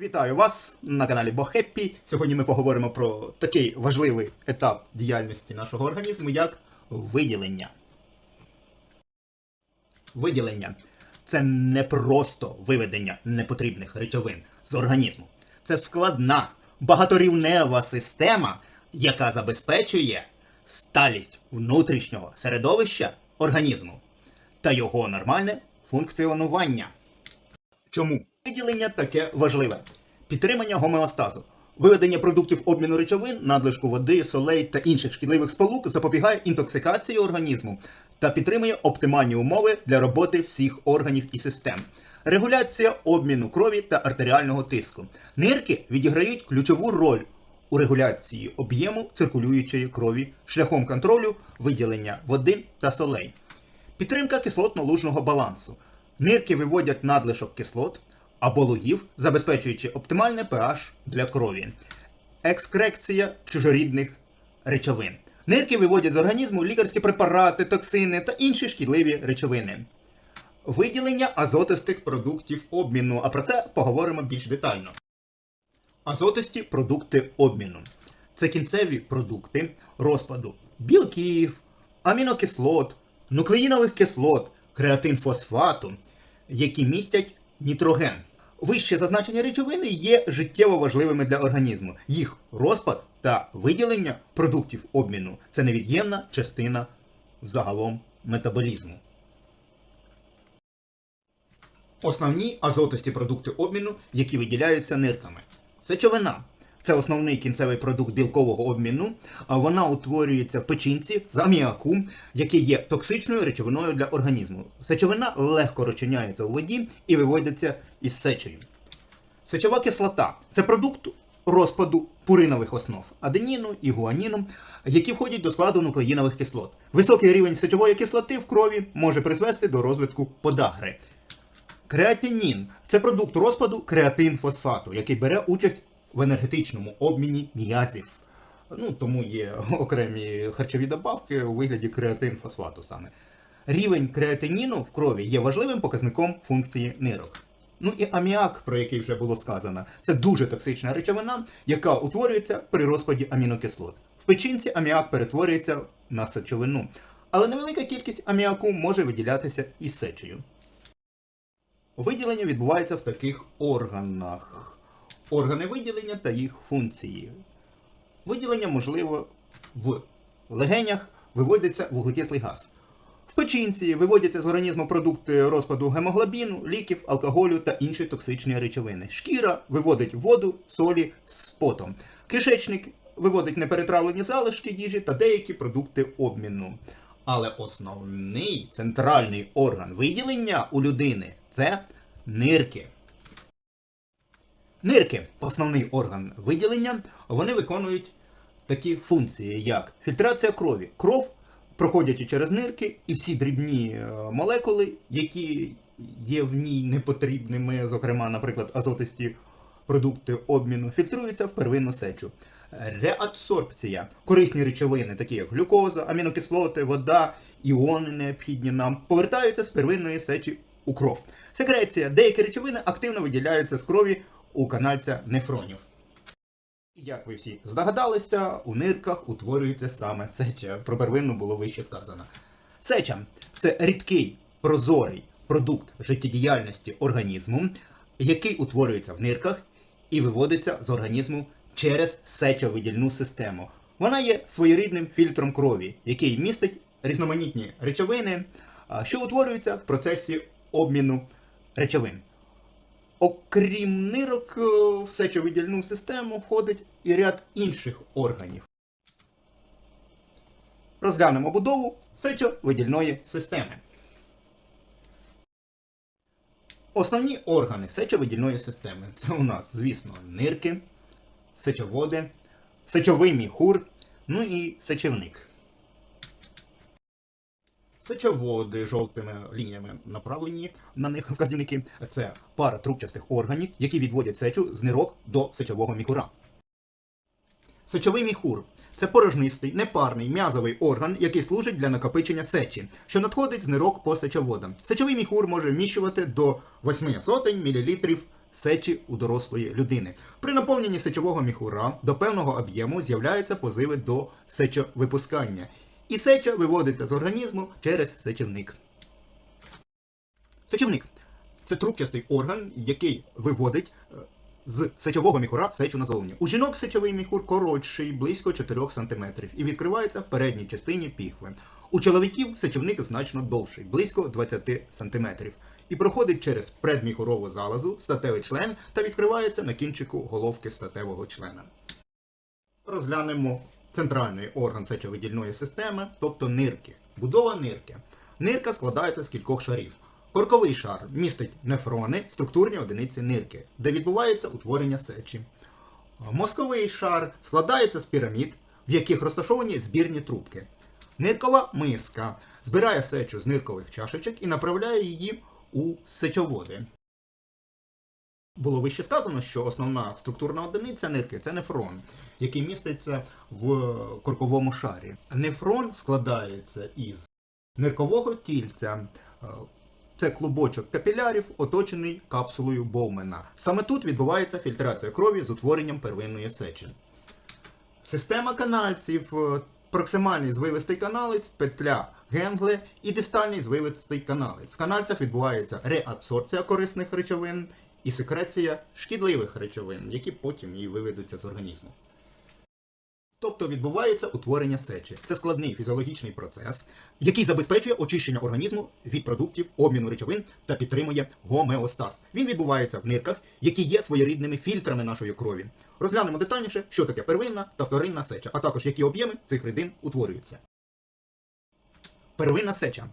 Вітаю вас на каналі Бохеппі. Сьогодні ми поговоримо про такий важливий етап діяльності нашого організму, як виділення. Виділення це не просто виведення непотрібних речовин з організму. Це складна, багаторівнева система, яка забезпечує сталість внутрішнього середовища організму та його нормальне функціонування. Чому виділення таке важливе? Підтримання гомеостазу. Виведення продуктів обміну речовин, надлишку води, солей та інших шкідливих сполук запобігає інтоксикації організму та підтримує оптимальні умови для роботи всіх органів і систем. Регуляція обміну крові та артеріального тиску. Нирки відіграють ключову роль у регуляції об'єму циркулюючої крові шляхом контролю виділення води та солей. Підтримка кислотно-лужного балансу. Нирки виводять надлишок кислот або лугів, забезпечуючи оптимальне pH для крові. Екскрекція чужорідних речовин. Нирки виводять з організму лікарські препарати, токсини та інші шкідливі речовини. Виділення азотистих продуктів обміну, а про це поговоримо більш детально. Азотисті продукти обміну. Це кінцеві продукти розпаду білків, амінокислот, нуклеїнових кислот, креатинфосфату, які містять нітроген. Вище зазначені речовини є життєво важливими для організму. Їх розпад та виділення продуктів обміну це невід'ємна частина загалом метаболізму. Основні азотисті продукти обміну, які виділяються нирками. Сечовина це основний кінцевий продукт білкового обміну. Вона утворюється в печінці з аміаку, який є токсичною речовиною для організму. Сечовина легко розчиняється у воді і виводиться із сечею. Сечова кислота це продукт розпаду пуринових основ аденіну і гуаніну, які входять до складу нуклеїнових кислот. Високий рівень сечової кислоти в крові може призвести до розвитку подагри. Креатинін це продукт розпаду креатинфосфату, який бере участь в енергетичному обміні м'язів. Ну, тому є окремі харчові добавки у вигляді креатинфосфату саме. Рівень креатиніну в крові є важливим показником функції нирок. Ну і аміак, про який вже було сказано, це дуже токсична речовина, яка утворюється при розпаді амінокислот. В печінці аміак перетворюється на сечовину, але невелика кількість аміаку може виділятися із сечею. Виділення відбувається в таких органах. Органи виділення та їх функції. Виділення можливо в легенях виводиться вуглекислий газ. В печінці виводяться з організму продукти розпаду гемоглобіну, ліків, алкоголю та інші токсичні речовини. Шкіра виводить воду, солі з потом. Кишечник виводить неперетравлені залишки їжі та деякі продукти обміну. Але основний центральний орган виділення у людини це нирки. Нирки, основний орган виділення, вони виконують такі функції, як фільтрація крові. Кров, проходячи через нирки, і всі дрібні е, молекули, які є в ній непотрібними, зокрема, наприклад, азотисті продукти обміну, фільтруються в первинну сечу. Реадсорбція. Корисні речовини, такі як глюкоза, амінокислоти, вода, іони необхідні нам, повертаються з первинної сечі у кров. Секреція. Деякі речовини активно виділяються з крові у канальця нефронів. Як ви всі здогадалися, у нирках утворюється саме сеча. Про первинну було вище сказано. Сеча це рідкий, прозорий продукт життєдіяльності організму, який утворюється в нирках і виводиться з організму через сечовидільну систему. Вона є своєрідним фільтром крові, який містить різноманітні речовини, що утворюються в процесі обміну речовин. Окрім нирок, е, в сечовидільну систему входить і ряд інших органів. Розглянемо будову сечовидільної системи. Основні органи сечовидільної системи це у нас, звісно, нирки, сечоводи, сечовий міхур, ну і сечівник. Сечоводи жовтими лініями направлені на них вказівники. Це пара трубчастих органів, які відводять сечу з нирок до сечового міхура. Сечовий міхур це порожнистий, непарний м'язовий орган, який служить для накопичення сечі, що надходить з нирок по сечоводам. Сечовий міхур може вміщувати до 8 сотень мл сечі у дорослої людини. При наповненні сечового міхура до певного об'єму з'являються позиви до сечовипускання, і сеча виводиться з організму через сечівник. Сечівник це трубчастий орган, який виводить е, з сечового міхура сечу назовні. У жінок сечовий міхур коротший, близько 4 см, і відкривається в передній частині піхви. У чоловіків сечівник значно довший, близько 20 см, і проходить через предміхурову залозу, статевий член та відкривається на кінчику головки статевого члена. Розглянемо центральний орган сечовидільної системи, тобто нирки. Будова нирки. Нирка складається з кількох шарів. Корковий шар містить нефрони, структурні одиниці нирки, де відбувається утворення сечі. Мозковий шар складається з пірамід, в яких розташовані збірні трубки. Ниркова миска збирає сечу з ниркових чашечок і направляє її у сечоводи. Було вище сказано, що основна структурна одиниця нирки це нефрон, який міститься в корковому шарі. Нефрон складається із ниркового тільця. е, Це клубочок капілярів, оточений капсулою Боумена. Саме тут відбувається фільтрація крові з утворенням первинної сечі. Система канальців, е, проксимальний звивистий каналець, петля Генгле і дистальний звивистий каналець. В канальцях відбувається реабсорбція корисних речовин і секреція шкідливих речовин, які потім і виведуться з організму. Тобто відбувається утворення сечі. Це складний фізіологічний процес, який забезпечує очищення організму від продуктів обміну речовин та підтримує гомеостаз. Він відбувається в нирках, які є своєрідними фільтрами нашої крові. Розглянемо детальніше, що таке первинна та вторинна сеча, а також які об'єми цих рідин утворюються. Первинна сеча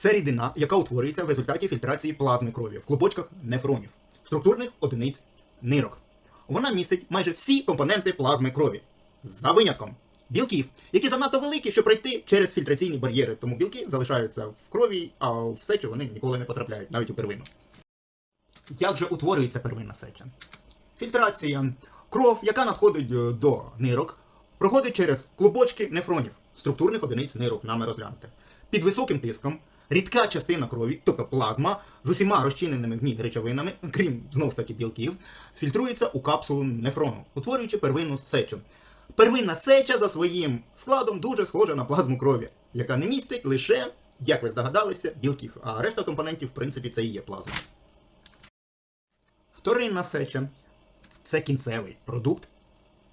це рідина, яка утворюється в результаті фільтрації плазми крові в клубочках нефронів, структурних одиниць нирок. Вона містить майже всі компоненти плазми крові, за винятком білків, які занадто великі, щоб пройти через фільтраційні бар'єри, тому білки залишаються в крові, а в сечу вони ніколи не потрапляють, навіть у первину. Як же утворюється первинна сеча? Фільтрація. Кров, яка надходить е, до нирок, проходить через клубочки нефронів, структурних одиниць нирок, нами розглянути. Під високим тиском рідка частина крові, тобто плазма, з усіма розчиненими в ній речовинами, крім знов таки білків, фільтрується у капсулу нефрону, утворюючи первинну сечу. Первинна сеча за своїм складом дуже схожа на плазму крові, яка не містить лише, як ви здогадалися, білків, а решта компонентів, в принципі, це і є плазма. Вторинна сеча це кінцевий продукт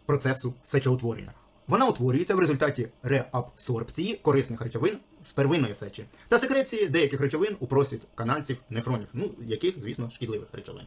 процесу сечоутворення. Вона утворюється в результаті реабсорбції корисних речовин з первинної сечі та секреції деяких речовин у просвіт канальців нефронів, ну яких, звісно, шкідливих речовин.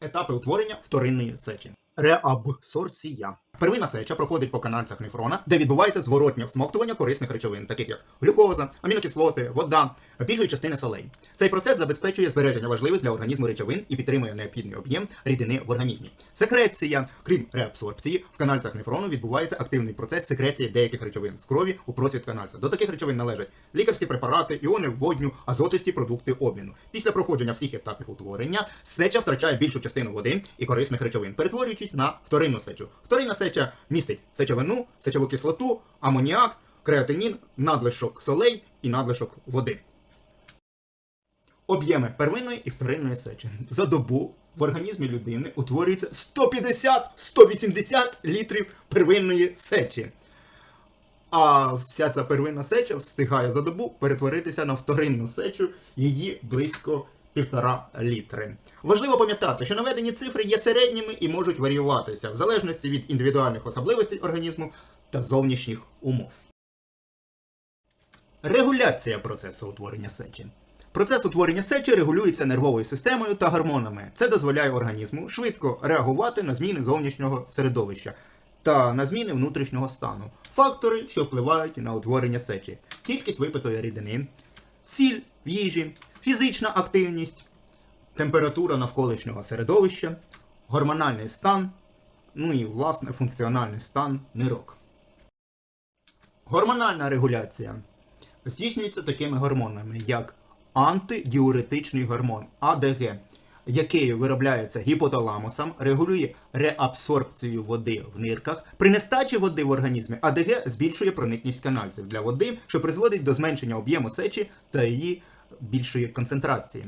Етапи утворення вторинної сечі. Реабсорбція. Первинна сеча проходить по канальцях нефрона, де відбувається зворотнє всмоктування корисних речовин, таких як глюкоза, амінокислоти, вода, більшої частини солей. Цей процес забезпечує збереження важливих для організму речовин і підтримує необхідний об'єм рідини в організмі. Секреція, крім реабсорбції, в канальцях нефрону відбувається активний процес секреції деяких речовин з крові у просвіт канальця. До таких речовин належать лікарські препарати, іони водню, азотисті продукти обміну. Після проходження всіх етапів утворення сеча втрачає більшу частину води і корисних речовин, перетворюючись на вторинну сечу. Вторинна сеча містить сечовину, сечову кислоту, амоніак, креатинін, надлишок солей і надлишок води. Об'єми первинної і вторинної сечі. За добу в організмі людини утворюється 150-180 літрів первинної сечі. А вся ця первинна сеча встигає за добу перетворитися на вторинну сечу, її близько півтора літри. Важливо пам'ятати, що наведені цифри є середніми і можуть варіюватися в залежності від індивідуальних особливостей організму та зовнішніх умов. Регуляція процесу утворення сечі. Процес утворення сечі регулюється нервовою системою та гормонами. Це дозволяє організму швидко реагувати на зміни зовнішнього середовища та на зміни внутрішнього стану. Фактори, що впливають на утворення сечі: кількість випитої рідини, сіль в їжі, фізична активність, температура навколишнього середовища, гормональний стан, ну і власне функціональний стан нирок. Гормональна регуляція здійснюється такими гормонами, як антидіуретичний гормон АДГ, який виробляється гіпоталамусом, регулює реабсорбцію води в нирках. При нестачі води в організмі АДГ збільшує проникність канальців для води, що призводить до зменшення об'єму сечі та її більшої концентрації.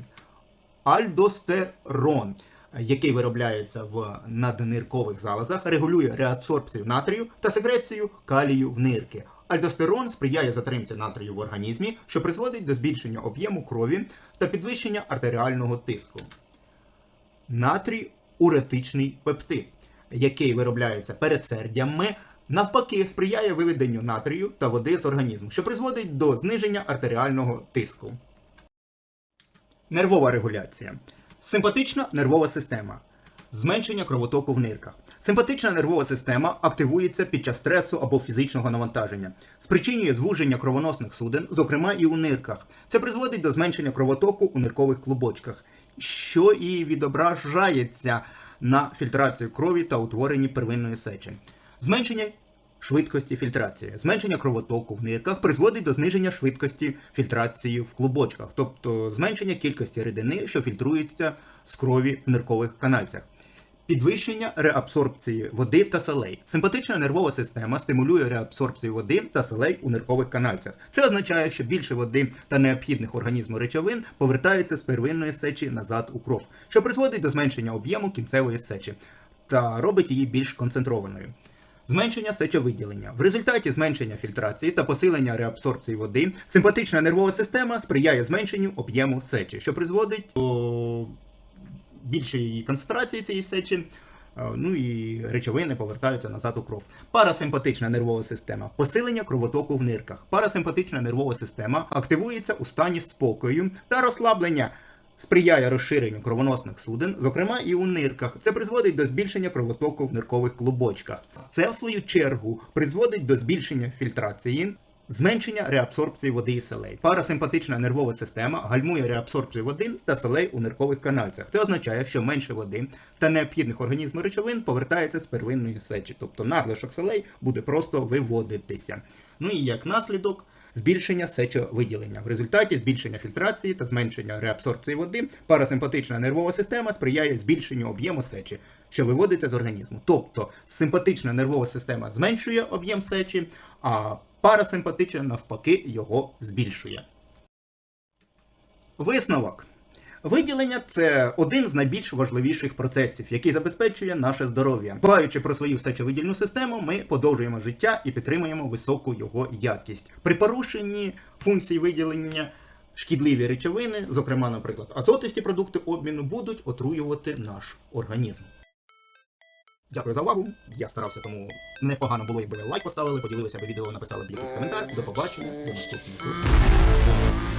альдостерон, який виробляється в надниркових залозах, регулює реабсорбцію натрію та секрецію калію в нирки. Альдостерон сприяє затримці натрію в організмі, що призводить до збільшення об'єму крові та підвищення артеріального тиску. Натрій уретичний пептид, який виробляється передсердями, навпаки сприяє виведенню натрію та води з організму, що призводить до зниження артеріального тиску. Нервова регуляція. Симпатична нервова система. Зменшення кровотоку в нирках. Симпатична нервова система активується під час стресу або фізичного навантаження, спричинює звуження кровоносних суден, зокрема і у нирках. Це призводить до зменшення кровотоку у ниркових клубочках, що і відображається на фільтрацію крові та утворенні первинної сечі. Зменшення швидкості фільтрації. Зменшення кровотоку в нирках призводить до зниження швидкості фільтрації в клубочках, тобто зменшення кількості рідини, що фільтрується з крові в ниркових канальцях. Підвищення реабсорбції води та солей. Симпатична нервова система стимулює реабсорбцію води та солей у ниркових канальцях. Це означає, що більше води та необхідних організму речовин повертається з первинної сечі назад у кров, що призводить до зменшення об'єму кінцевої сечі та робить її більш концентрованою. Зменшення сечовиділення. В результаті зменшення фільтрації та посилення реабсорбції води симпатична нервова система сприяє зменшенню об'єму сечі, що призводить до більшої концентрації цієї сечі. е, Ну і речовини повертаються назад у кров. Парасимпатична нервова система посилення кровотоку в нирках. Парасимпатична нервова система активується у стані спокою та розслаблення, сприяє розширенню кровоносних суден, зокрема і у нирках. Це призводить до збільшення кровотоку в ниркових клубочках. Це, в свою чергу, призводить до збільшення фільтрації. Зменшення реабсорбції води і солей. Парасимпатична нервова система гальмує реабсорбцію води та солей у ниркових канальцях. Це означає, що менше води та необхідних організму речовин повертається з первинної сечі, тобто надлишок солей буде просто виводитися. Ну і як наслідок. Збільшення сечовиділення. В результаті збільшення фільтрації та зменшення реабсорбції води парасимпатична нервова система сприяє збільшенню об'єму сечі, що виводиться з організму. Тобто симпатична нервова система зменшує об'єм сечі, а парасимпатична навпаки його збільшує. Висновок. Виділення це один з найбільш важливіших процесів, який забезпечує наше здоров'я. Дбаючи про свою сечовидільну систему, ми подовжуємо життя і підтримуємо високу його якість. При порушенні функцій виділення шкідливі речовини, зокрема, наприклад, азотисті продукти обміну, будуть отруювати наш організм. Дякую за увагу. Я старався, тому непогано було, якби ви лайк поставили, поділилися б відео, написали б якийсь коментар. До побачення, до наступних зустрічей.